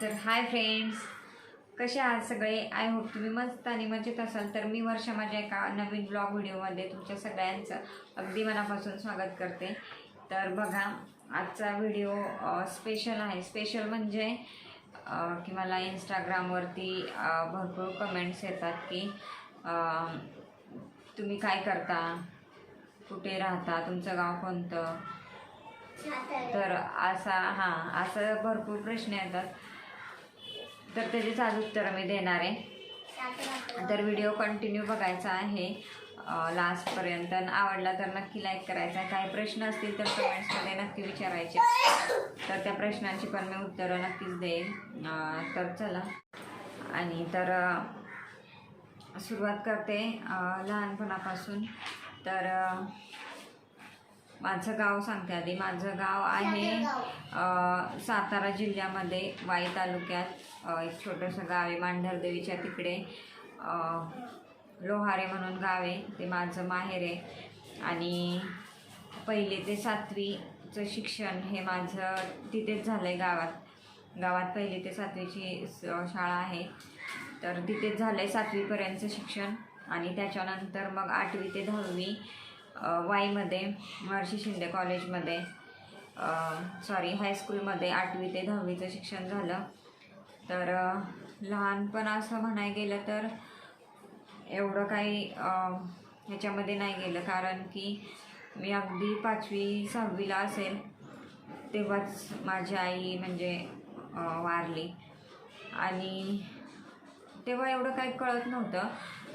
तर hi friends कसे आहात सगळे? आय होप तुम्ही मस्त आणि मजेत असाल. तर मी वर्षा माझ्या एका नवीन ब्लॉग व्हिडिओमध्ये तुमच्या सगळ्यांचं अगदी मनापासून स्वागत करते. तर बघा आजचा व्हिडिओ स्पेशल आहे. स्पेशल म्हणजे की मला इंस्टाग्रामवरती भरपूर कमेंट्स येतात की तुम्ही काय करता? कुठे राहता? तुमचं गाव कोणतं? तर असा हां असं भरपूर प्रश्न येतात. तर त्याचीच आज उत्तरं मी देणार आहे. तर व्हिडिओ कंटिन्यू बघायचा आहे. लास्टपर्यंत आवडला तर नक्की लाईक करायचा. आहे काही प्रश्न असतील तर कमेंट्समध्ये नक्की विचारायचे. तर त्या प्रश्नांची पण मी उत्तरं नक्कीच देईन. तर चला. आणि तर सुरुवात करते लहानपणापासून. तर माझं गाव सांगते आधी. माझं गाव आहे सातारा जिल्ह्यामध्ये वाई तालुक्यात. एक छोटंसं गाव आहे मांढरदेवीच्या तिकडे. लोहारे म्हणून गाव आहे. ते माझं माहेर आहे. आणि पहिली ते सातवीचं शिक्षण हे माझं तिथेच झालं आहे गावात. गावात पहिली ते सातवीची शाळा आहे. तर तिथेच झालं आहे सातवीपर्यंतचं शिक्षण. आणि त्याच्यानंतर मग आठवी ते दहावी वाईमध्ये महर्षी शिंदे कॉलेजमध्ये सॉरी हायस्कूलमध्ये आठवी ते दहावीचं शिक्षण झालं. तर लहानपण असं म्हणाय गेलं तर एवढं काही ह्याच्यामध्ये नाही गेलं. कारण की मी अगदी पाचवी सहावीला असेल तेव्हाच माझी आई म्हणजे वारली. आणि तेव्हा एवढं काही कळत नव्हतं.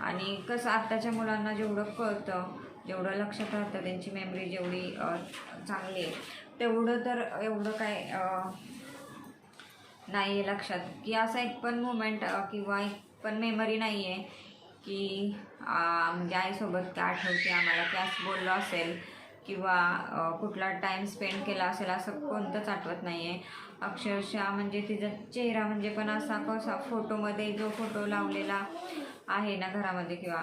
आणि कसं आत्ताच्या मुलांना जेवढं कळतं जेवढं लक्षात राहतं त्यांची मेमरी जेवढी चांगली आहे तेवढं तर एवढं काय नाही आहे लक्षात. की असा एक पण मुमेंट किंवा एक पण मेमरी नाही आहे की म्हणजे आईसोबत काय आठवते आम्हाला की असं बोललो असेल किंवा कुठला टाईम स्पेंड केला असेल असं कोणतंच आठवत नाही आहे अक्षरशः म्हणजे तिचा चेहरा म्हणजे पण असा कसा फोटोमध्ये जो फोटो लावलेला आहे ना घरामध्ये किंवा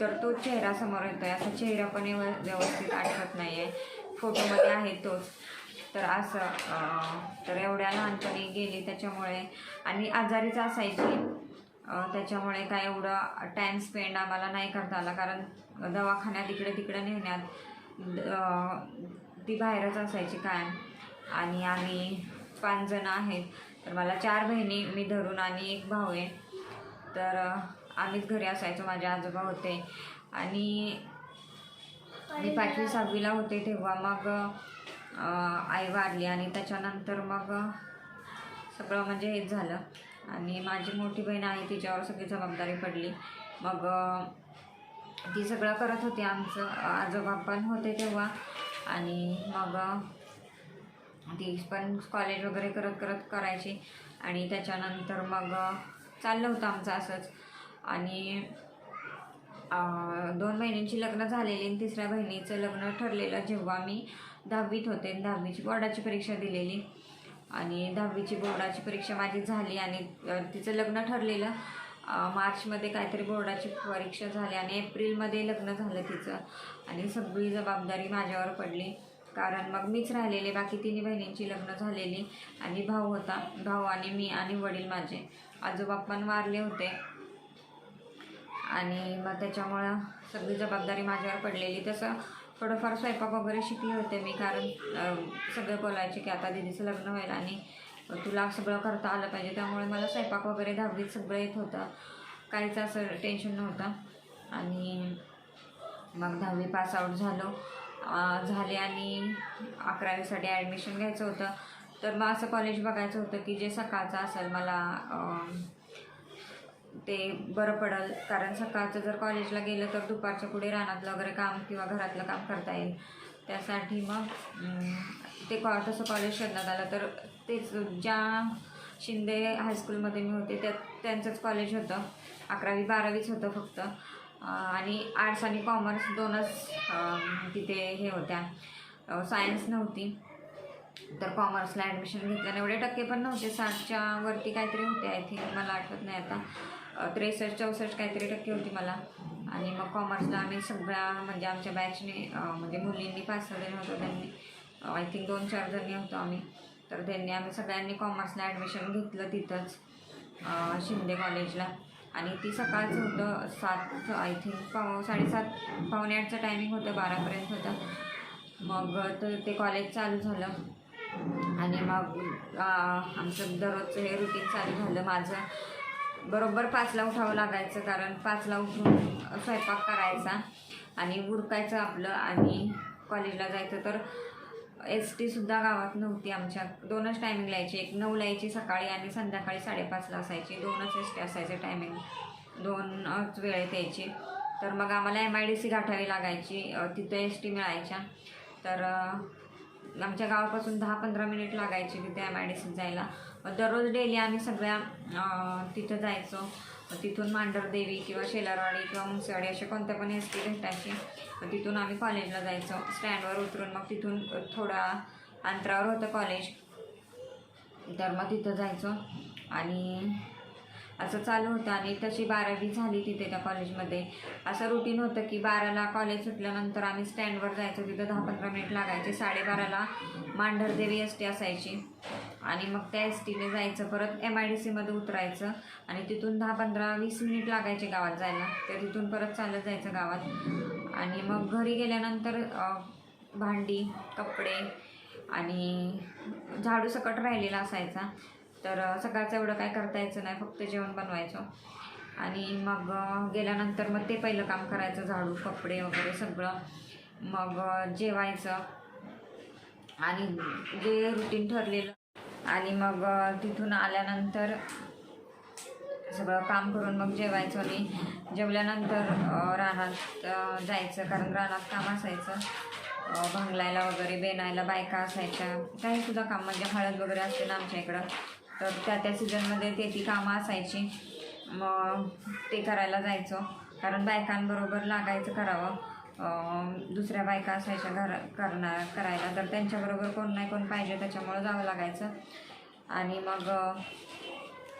तर तो चेहरा समोर येतोय. असा चेहरा पण व्यवस्थित आठवत नाही आहे फोटोमध्ये आहे तोच. तर असं तर एवढ्या लहानपणी गेली त्याच्यामुळे. आणि आजारीच असायची. त्याच्यामुळे काय एवढं टाईम स्पेंड आम्हाला नाही करता आला. कारण दवाखान्यात इकडे तिकडे नेण्यात ती बाहेरच असायची कायम. आणि आम्ही पाच जण आहेत. तर मला चार बहिणी मी धरून आणि एक भाऊ आहे. तर आम्हीच घरी असायचो माझे आजोबा होते. आणि मी पाचवी सहावीला होते तेव्हा मग आई वारली आणि त्याच्यानंतर मग सगळं म्हणजे हेच झालं. आणि माझी मोठी बहीण आहे तिच्यावर सगळी जबाबदारी पडली. मग ती सगळं करत होती आमचं. आजोबा पण होते तेव्हा. आणि मग ती पण कॉलेज वगैरे करत करत करायची. आणि त्याच्यानंतर मग चाललं होतं आमचं असंच. आणि दोन बहिणींची लग्न झालेली आणि तिसऱ्या बहिणीचं लग्न ठरलेलं जेव्हा मी दहावीत होते दहावीची बोर्डाची परीक्षा दिलेली. आणि दहावीची बोर्डाची परीक्षा माझी झाली आणि तिचं लग्न ठरलेलं. मार्चमध्ये काहीतरी बोर्डाची परीक्षा झाली आणि एप्रिलमध्ये लग्न झालं तिचं. आणि सगळी जबाबदारी माझ्यावर पडली. कारण मग मीच राहिलेले बाकी तिन्ही बहिणींची लग्न झालेली. आणि भाऊ होता भाऊ आणि मी आणि वडील माझे. आजोबा पण वारले होते. आणि मग त्याच्यामुळं सगळी जबाबदारी माझ्यावर पडलेली. तसं थोडंफार स्वयंपाक वगैरे शिकले होते मी कारण सगळं सगळे बोलायचे की आता दिदीचं लग्न होईल आणि तुला सगळं करता आलं पाहिजे. त्यामुळे मला स्वयंपाक वगैरे दहावीत सगळं येत होतं. काहीच असं टेन्शन नव्हतं. आणि मग दहावी पास आऊट झालो. झाले आणि अकरावीसाठी ॲडमिशन घ्यायचं होतं. तर मग असं कॉलेज बघायचं होतं की जे सकाळचं असेल मला ते बरं पडेल. कारण सकाळचं जर कॉलेजला गेलं तर दुपारच्या पुढे रानातलं वगैरे काम किंवा घरातलं काम करता येईल. त्यासाठी मग ते कॉ तसं कॉलेज शोधण्यात आलं तर तेच ज्या शिंदे हायस्कूलमध्ये मी होते त्या त्यांचंच कॉलेज होतं. अकरावी बारावीच होतं फक्त. आणि आर्ट्स आणि कॉमर्स दोनच तिथे हे होत्या. सायन्स नव्हती. तर कॉमर्सला ॲडमिशन घेतल्याने एवढे टक्के पण नव्हते. साठच्या वरती काहीतरी होते आय थिंक. मला आठवत नाही आता. त्रेसष्ट चौसष्ट काहीतरी टक्के होती मला. आणि मग कॉमर्सला आम्ही सगळ्या म्हणजे आमच्या बॅचने म्हणजे मुलींनी पाच सहा जण होतो त्यांनी आय थिंक दोन चार जणी होतो आम्ही. तर त्यांनी आम्ही सगळ्यांनी कॉमर्सला ॲडमिशन घेतलं तिथंच शिंदे कॉलेजला आणि ती सकाळचं होतं सात आय थिंक पाव साडेसात पावणे आठचं टायमिंग होतं बारापर्यंत होतं. मग तर ते कॉलेज चालू झालं. आणि मग आमचं दररोजचं हे रुटीन चालू झालं. माझं बरोबर पाचला उठावं लागायचं कारण पाचला उठून स्वयंपाक करायचा आणि उरकायचं आपलं. आणि कॉलेजला जायचं तर एस टीसुद्धा गावात नव्हती आमच्या. दोनच टायमिंग यायची एक नऊला यायची सकाळी आणि संध्याकाळी साडेपाचला असायची. दोनच एस टी असायचे टायमिंग दोनच वेळेत यायची. तर मग आम्हाला एम आय डी सी गाठावी लागायची. तिथं एस टी मिळायच्या. तर आमच्या गावापासून दहा पंधरा मिनिट लागायचे तिथे एम आय डी सीत जायला दररोज डेली आम्ही सगळ्या तिथं जायचो. तिथून मांढरदेवी किंवा शेलारवाडी किंवा मुंगसेवाडी असे कोणत्या पण एस टी भेटायची तिथून आम्ही कॉलेजला जायचो. स्टँडवर उतरून मग तिथून थोडा अंतरावर होतं कॉलेज तर मग तिथं जायचो. आणि असं चालू होतं आणि तशी बारावी झाली तिथे त्या कॉलेजमध्ये. असं रुटीन होतं की बाराला कॉलेज सुटल्यानंतर आम्ही स्टँडवर जायचो तिथं दहा पंधरा मिनिट लागायचे. साडेबाराला मांढरदेवी एस टी असायची. आणि मग त्या एस टीने जायचं परत एम आय डी सीमध्ये उतरायचं आणि तिथून दहा पंधरा वीस मिनिट लागायचे गावात जायला. तर तिथून परत चालत जायचं गावात. आणि मग घरी गेल्यानंतर भांडी कपडे आणि झाडू सकट राहिलेला असायचा. तर सकाळचं एवढं काय करता यायचं नाही फक्त जेवण बनवायचो. आणि मग गेल्यानंतर मग ते पहिलं काम करायचं झाडू कपडे वगैरे सगळं. मग जेवायचं. आणि जे रुटीन ठरलेलं. आणि मग तिथून आल्यानंतर सगळं काम करून मग जेवायचं आणि जेवल्यानंतर रानात जायचं. कारण रानात काम असायचं. भांगलायला वगैरे बेनायला बायका असायच्या. काही सुद्धा काम म्हणजे हळद वगैरे असते ना आमच्या इकडं. तर त्या त्या सीझनमध्ये ते ती कामं असायची. मग ते करायला जायचो. कारण बायकांबरोबर लागायचं करावं. दुसऱ्या बायका असायच्या घर करणार करायला. तर त्यांच्याबरोबर कोण नाही कोण पाहिजे त्याच्यामुळं जावं लागायचं. आणि मग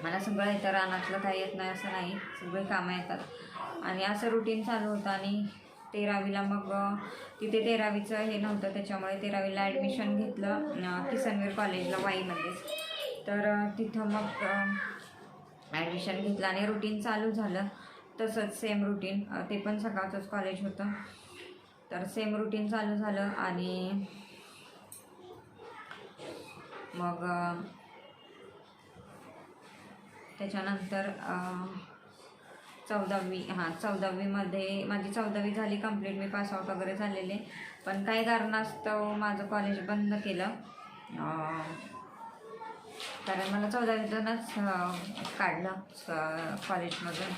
मला सगळं येतं रानातलं काही येत नाही असं नाही. सगळे कामं येतात. आणि असं रुटीन चालू होतं. आणि तेरावीला मग तिथे तेरावीचं हे नव्हतं. त्याच्यामुळे तेरावीला ॲडमिशन घेतलं किसनवीर कॉलेजला वाईमध्येच तर तिथं मग ॲडमिशन घेतलं आणि रुटीन चालू झालं. तसंच सेम रुटीन ते पण सकाळचंच कॉलेज होतं. तर सेम रुटीन चालू झालं आणि मग त्याच्यानंतर चौदावी हां चौदावीमध्ये माझी चौदावी झाली कंप्लीट मी पासआउट वगैरे झालेले. पण काही कारणास्तव माझं कॉलेज बंद केलं. कारण मला चौदा जणच काढलं स- कॉलेजमधून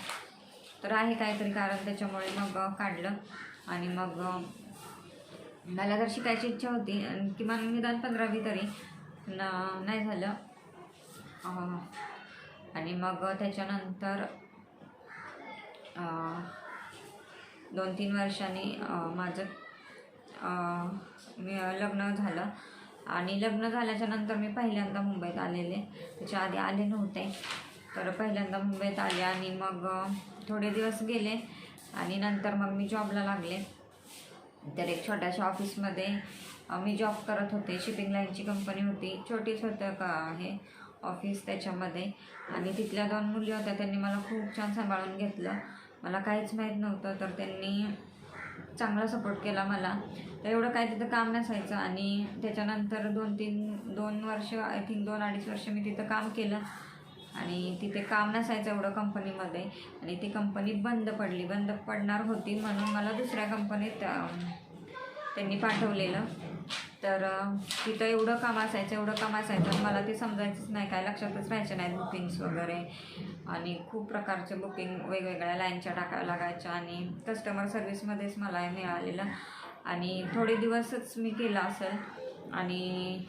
तर आहे काहीतरी कारण त्याच्यामुळे मग काढलं. आणि मग मला जर शिकायची इच्छा होती आणि किमान निदान पंधरावी तरी न नाही झालं. आणि मग त्याच्यानंतर दोन तीन वर्षांनी माझं मी लग्न झालं. आणि लग्न झाल्याच्यानंतर मी पहिल्यांदा मुंबईत आलेले. त्याच्या आधी आले नव्हते. तर पहिल्यांदा मुंबईत आले आणि मग थोडे दिवस गेले आणि नंतर मग मी जॉबला लागले. तर एक छोट्याशा ऑफिसमध्ये मी जॉब करत होते. शिपिंग लाईनची कंपनी होती. छोटीच होतं का हे ऑफिस त्याच्यामध्ये. आणि तिथल्या दोन मुली होत्या. त्यांनी मला खूप छान सांभाळून घेतलं. मला काहीच माहीत नव्हतं. तर त्यांनी चांगला सपोर्ट केला मला. तर एवढं काय तिथं काम नसायचं आणि त्याच्यानंतर दोन तीन दोन वर्ष आय थिंक दोन अडीच वर्ष मी तिथं काम केलं. आणि तिथे काम नसायचं एवढं कंपनीमध्ये आणि ती कंपनी बंद पडली. बंद पडणार होती म्हणून मला दुसऱ्या कंपनीत त्यांनी पाठवलेलं. तर तिथं एवढं काम असायचं एवढं काम असायचं मला ते समजायचंच नाही काय लक्षातच राहायचं नाहीत बुकिंग्स वगैरे. आणि खूप प्रकारचे बुकिंग वेगवेगळ्या लाईनच्या टाकाव्या लागायच्या आणि कस्टमर सर्व्हिसमध्येच मला हे मिळालेलं. आणि थोडे दिवसच मी केला असेल आणि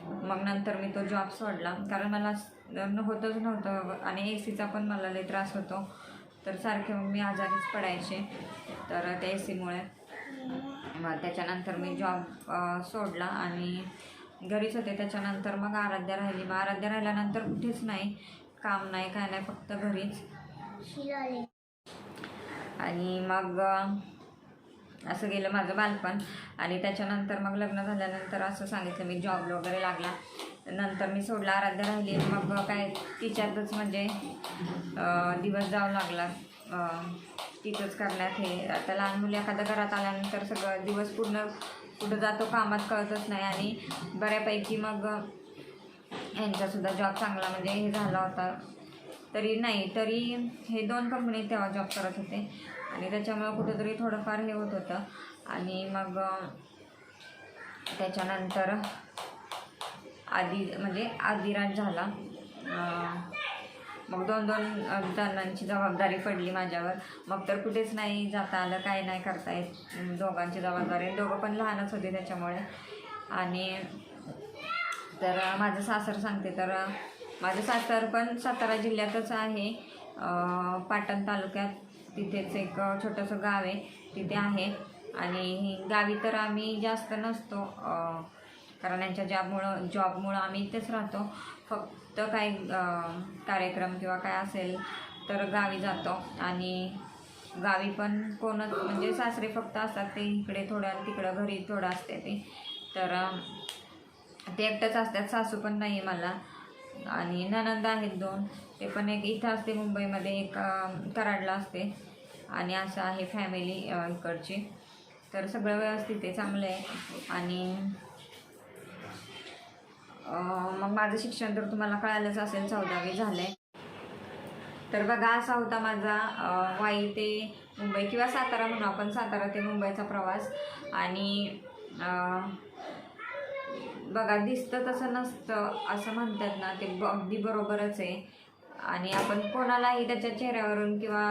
मग नंतर मी तो जॉब सोडला. कारण मला होतंच होतच नव्हतं आणि ए सीचा पण मला लई त्रास होतो. तर सारखे मग मी आजारीच पडायचे तर त्या ए सीमुळे मग त्याच्यानंतर मी जॉब सोडला आणि घरीच होते. त्याच्यानंतर मग आराध्या राहिली. मग आराध्या राहिल्यानंतर कुठेच नाही. काम नाही काय नाही फक्त घरीच. आणि मग असं गेलं माझं बालपण. आणि त्याच्यानंतर मग लग्न झाल्यानंतर असं सांगितलं मी जॉब वगैरे लागला. नंतर मी सोडला आराध्य राहिली. मग काय तिच्यातच म्हणजे दिवस जाऊ लागला. तिथंच करण्यात हे. आता लहान मुली एखाद्या घरात आल्यानंतर सगळं दिवस पूर्ण कुठं जातो कामात कळतच नाही आणि बऱ्यापैकी मग यांचासुद्धा जॉब चांगला म्हणजे हे झाला होता. तरी नाही तरी हे दोन कंपनीत तेव्हा जॉब करत होते. आणि त्याच्यामुळं कुठंतरी थोडंफार हे होत होतं. आणि मग त्याच्यानंतर आधी म्हणजे आदिराज झाला. मग दोन दोन जणांची जबाबदारी पडली माझ्यावर. मग तर कुठेच नाही जाता आलं काही नाही करता येत दोघांची जबाबदारी. दोघं पण लहानच होते त्याच्यामुळे. आणि तर माझं सासर सांगते तर माझं सासर पण सातारा जिल्ह्यातच आहे. पाटण तालुक्यात तिथेच एक छोटंसं गाव आहे. तिथे आहे. आणि गावी तर आम्ही जास्त नसतो कारण यांच्या जॉबमुळं जॉबमुळं आम्ही इथेच राहतो. फक्त तर काही कार्यक्रम किंवा काय असेल तर गावी जातो. आणि गावी पण कोणच म्हणजे सासरे फक्त असतात ते इकडे थोडं आणि तिकडं घरी थोडं असते ते. तर ते एकटंच असतात सासू पण नाही आहे मला. आणि ननंद आहेत दोन. ते पण एक इथं असते मुंबईमध्ये एक कराडला असते. आणि असं आहे फॅमिली इकडची. तर सगळं व्यवस्थित आहे चांगलं आहे. आणि मग माझं शिक्षण तर तुम्हाला कळालंच असेल चौदावी झालं आहे तर बघा असा होता माझा वाई ते मुंबई किंवा सातारा म्हणू आपण. सातारा ते मुंबईचा प्रवास. आणि बघा दिसतं तसं नसतं असं म्हणतात ना ते ब अगदी बरोबरच आहे. आणि आपण कोणालाही त्याच्या चेहऱ्यावरून किंवा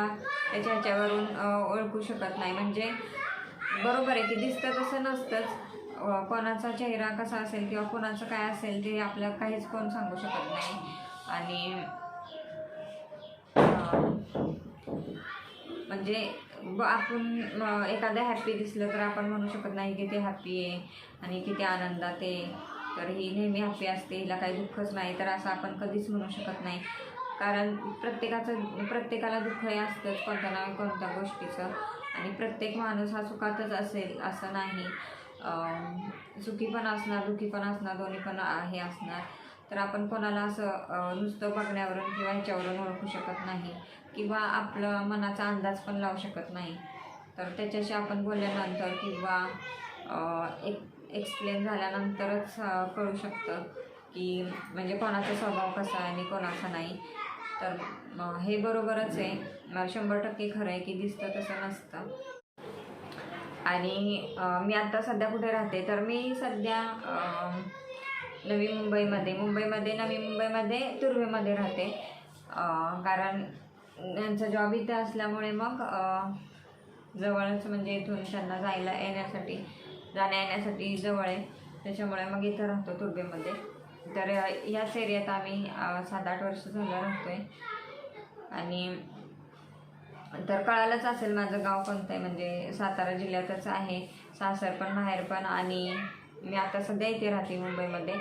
त्याच्या ह्याच्यावरून ओळखू शकत नाही. म्हणजे बरोबर आहे की दिसतं तसं नसतंच कोणाचा चेहरा कसा असेल किंवा कोणाचं काय असेल ते आपल्याला काहीच कोण सांगू शकत नाही. आणि म्हणजे आपण एखादं हॅप्पी दिसलं तर आपण म्हणू शकत नाही की ते हॅप्पी आहे आणि किती आनंदात आहे. तर ही नेहमी हॅप्पी असते हिला काही दुःखच नाही तर असं आपण कधीच म्हणू शकत नाही. कारण प्रत्येकाचं प्रत्येकाला दुःख हे असतंच कोणत्या ना कोणत्या गोष्टीचं. आणि प्रत्येक माणूस हा सुखातच असेल असं नाही. सुखी पण असणार दुःखी पण असणार दोन्ही पण हे असणार. तर आपण कोणाला असं नुसतं बघण्यावरून किंवा ह्याच्यावरून ओळखू शकत नाही किंवा आपलं मनाचा अंदाज पण लावू शकत नाही. तर त्याच्याशी आपण बोलल्यानंतर किंवा एक एक्सप्लेन झाल्यानंतरच कळू शकतं की म्हणजे कोणाचा स्वभाव कसा आहे आणि कोणाचा नाही. तर हे बरोबरच आहे. शंभर टक्के खरं आहे की दिसतं तसं नसतं. आणि मी आता सध्या कुठे राहते तर मी सध्या नवी मुंबईमध्ये मुंबईमध्ये नवी मुंबईमध्ये तुर्वेमध्ये राहते. कारण यांचा जॉब इथे असल्यामुळे मग जवळच म्हणजे इथून त्यांना जायला येण्यासाठी जाण्या येण्यासाठी जवळ आहे. त्याच्यामुळे मग इथं राहतो तुर्बेमध्ये तर याच एरियात आम्ही सात आठ वर्ष झालं राहतो आहे आणि तर कळालंच असेल माझं गाव कोणतं आहे म्हणजे सातारा जिल्ह्यातच आहे. सासर पण माहेर पण आणि मी आता सध्या इथे राहते मुंबईमध्ये.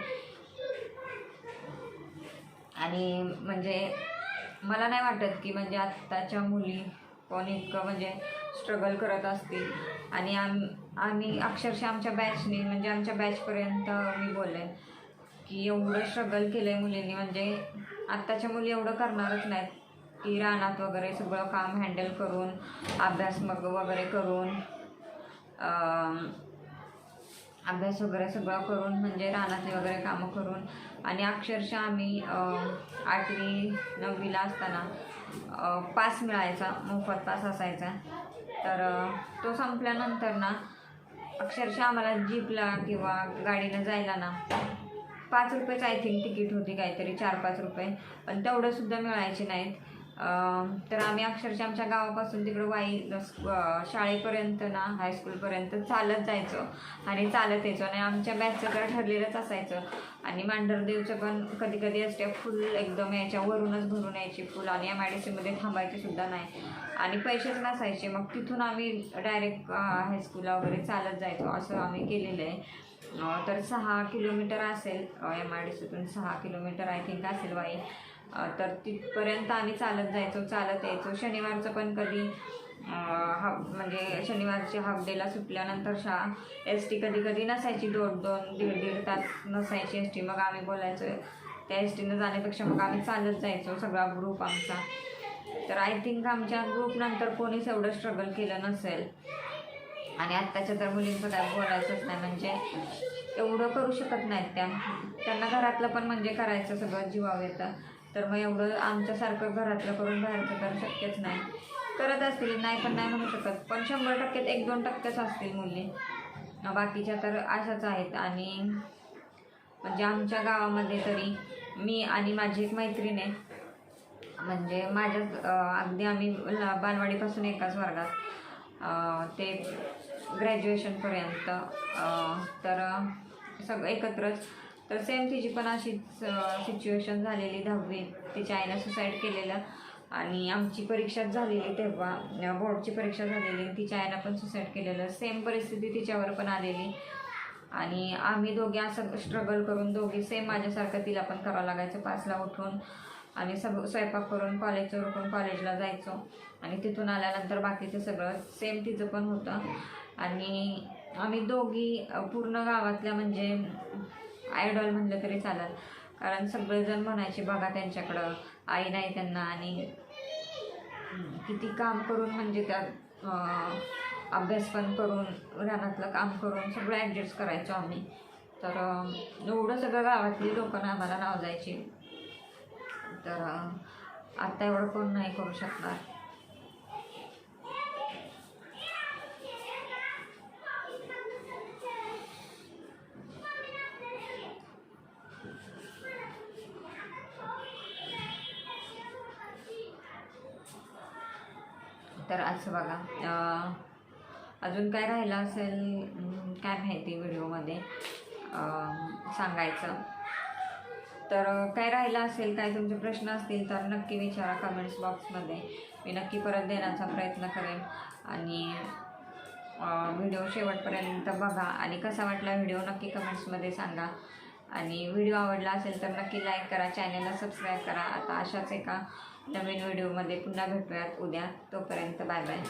आणि म्हणजे मला नाही वाटत की म्हणजे आत्ताच्या मुली कोणी इतकं म्हणजे स्ट्रगल करत असतील. आणि आम आम्ही अक्षरशः आमच्या बॅचने म्हणजे आमच्या बॅचपर्यंत मी बोलेन की एवढं स्ट्रगल केलं आहे मुलींनी. म्हणजे आत्ताच्या मुली एवढं करणारच नाहीत. की रानात वगैरे सगळं काम हँडल करून अभ्यास मग वगैरे करून अभ्यास वगैरे सगळं करून म्हणजे रानातले वगैरे कामं करून. आणि अक्षरशः आम्ही आठवी नववीला असताना पास मिळायचा मोफत पास असायचा. तर तो संपल्यानंतर ना अक्षरशः आम्हाला जीपला किंवा गाडीनं जायला ना पाच रुपयेच आय थिंक तिकीट होती काहीतरी चार पाच रुपये. पण तेवढंसुद्धा मिळायचे नाहीत. तर आम्ही अक्षरशः आमच्या गावापासून तिकडं वाई शाळेपर्यंत ना हायस्कूलपर्यंत चालत जायचो आणि चालत यायचो आणि आमच्या बॅचचं तर ठरलेलंच असायचं. आणि मांढरदेवचं पण कधी कधी असते फुल एकदम याच्या वरूनच भरून यायची फुल आणि एम आय डी सीमध्ये थांबायचे सुद्धा नाही. आणि पैसेच नसायचे मग तिथून आम्ही डायरेक्ट हायस्कूलला वगैरे चालत जायचो असं आम्ही केलेलं आहे. तर सहा किलोमीटर असेल एम आय डी सीतून सहा किलोमीटर आय थिंक असेल वाई. तर तिथपर्यंत आम्ही चालत जायचो चालत यायचो. शनिवारचं पण कधी हाफ म्हणजे शनिवारची हाफ डेला सुटल्यानंतर शा एस टी कधी कधी नसायची. दोन दोन दीड दीड तास नसायची एस टी मग आम्ही बोलायचो त्या एस टीनं जाण्यापेक्षा मग आम्ही चालत जायचो सगळा ग्रुप आमचा. तर आय थिंक आमच्या ग्रुपनंतर कोणीच एवढं स्ट्रगल केलं नसेल. आणि आत्ताच्या तर मुलींचं काय बोलायचंच नाही. म्हणजे एवढं करू शकत नाहीत त्या. त्यांना घरातलं पण म्हणजे करायचं सगळं जीवावर येतं. तर मग एवढं आमच्यासारखं घरातलं करून बाहेरचं तर शक्यच नाही. करत असतील नाही पण नाही म्हणू शकत. पण शंभर टक्क्यात एक दोन टक्केच असतील मुली. बाकीच्या तर अशाच आहेत. आणि म्हणजे आमच्या गावामध्ये तरी मी आणि माझी एक मैत्रीण आहे. म्हणजे माझ्याच अगदी आम्ही बालवाडीपासून एकाच वर्गात. ते ग्रॅज्युएशनपर्यंत तर सगळं एकत्रच. तर सेम तिची पण अशीच सिच्युएशन झालेली दहावी तिच्या आईनं सुसाईड केलेलं. आणि आमची परीक्षाच झालेली तेव्हा बोर्डची परीक्षा झालेली. तिच्या आईनं पण सुसाईड केलेलं. सेम परिस्थिती तिच्यावर पण आलेली. आणि आम्ही दोघे असं स्ट्रगल करून दोघी सेम माझ्यासारखं तिला पण करावं लागायचं. पाचला उठून आणि सग स्वयंपाक करून कॉलेजवर उठून कॉलेजला जायचो. आणि तिथून आल्यानंतर बाकीचं सगळं सेम तिचं पण होतं. आणि आम्ही दोघी पूर्ण गावातल्या म्हणजे आयडॉल म्हणलं तरी चालेल. कारण सगळेजण म्हणायचे बघा त्यांच्याकडं. आई नाही त्यांना आणि किती काम करून म्हणजे त्यात अभ्यास पण करून रानातलं काम करून सगळं ॲडजस्ट करायचो आम्ही. तर एवढं सगळं गावातली लोकांना आम्हाला नाव जायची तर आत्ता एवढं कोण नाही करू शकणार. तर असं बघा अजून काय राहिलं असेल काय माहिती व्हिडिओमध्ये सांगायचं. तर काय राहिलं असेल काय तुमचे प्रश्न असतील तर नक्की विचारा कमेंट्स बॉक्समध्ये मी नक्की परत देण्याचा प्रयत्न करेन. आणि व्हिडिओ शेवटपर्यंत बघा. आणि कसा वाटला व्हिडिओ नक्की कमेंट्समध्ये सांगा. आणि व्हिडिओ आवडला असेल तर नक्की लाईक करा. चॅनलला सबस्क्राईब करा. आता अशाच एका नवीन व्हिडिओमध्ये पुन्हा भेटूयात. उद्या तोपर्यंत बाय बाय.